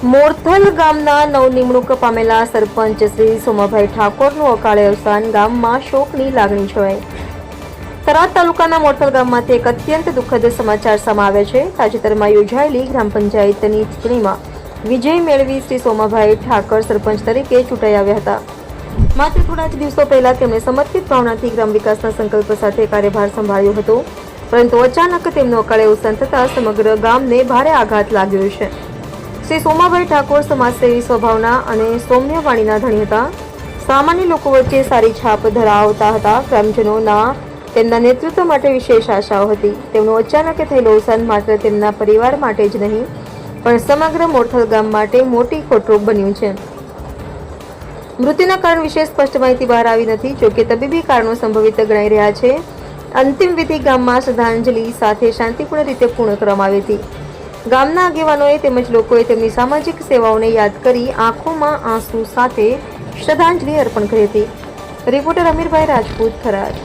મોરથલ ગામના નવનિમણૂક પામેલા સરપંચ શ્રી સોમાભાઈ ઠાકોરનું અકાળે અવસાન ગામમાં શોકની લાગણી છવાઈ. થરાદ તાલુકાના મોરથલ ગામમાંથી એક અત્યંત દુઃખદ સમાચાર સામે છે. તાજેતરમાં યોજાયેલી ગ્રામ પંચાયતની ચૂંટણીમાં વિજય મેળવી શ્રી સોમાભાઈ ઠાકર સરપંચ તરીકે ચૂંટાઈ આવ્યા હતા. માત્ર થોડા જ દિવસો પહેલા તેમણે સમર્પિત ભાવનાથી ગ્રામ વિકાસના સંકલ્પ સાથે કાર્યભાર સંભાળ્યો હતો. પરંતુ અચાનક તેમનું અકાળે અવસાન થતાં સમગ્ર ગામને ભારે આઘાત લાગ્યો છે. શ્રી સોમાભાઈ ઠાકોર સમાજસેવી સ્વભાવના અને સૌમ્ય વાણીના ધણી હતા. સામાન્ય લોકો વચ્ચે સારી છાપ ધરાવતા હતા. ગ્રામજનોના તેમના નેતૃત્વ માટે વિશેષ આશાઓ હતી. તેમનું અચાનક થયેલું અવસાન માત્ર તેમના પરિવાર માટે જ નહીં, પણ સમગ્ર મોરથલ ગામ માટે મોટી ખોટરૂપ બન્યું છે. મૃત્યુના કારણ વિશે સ્પષ્ટ માહિતી બહાર આવી નથી. જોકે તબીબી કારણો સંભવિત ગણાઈ રહ્યા છે. અંતિમ વિધિ ગામમાં શ્રદ્ધાંજલિ સાથે શાંતિપૂર્ણ રીતે પૂર્ણ કરવામાં આવી હતી. ગામના આગેવાનોએ તેમજ લોકોએ તેમની સામાજિક સેવાઓને યાદ કરી આંખોમાં આંસુ સાથે શ્રદ્ધાંજલિ અર્પણ કરી હતી. રિપોર્ટર અમીરભાઈ રાજપૂત, થરાદ.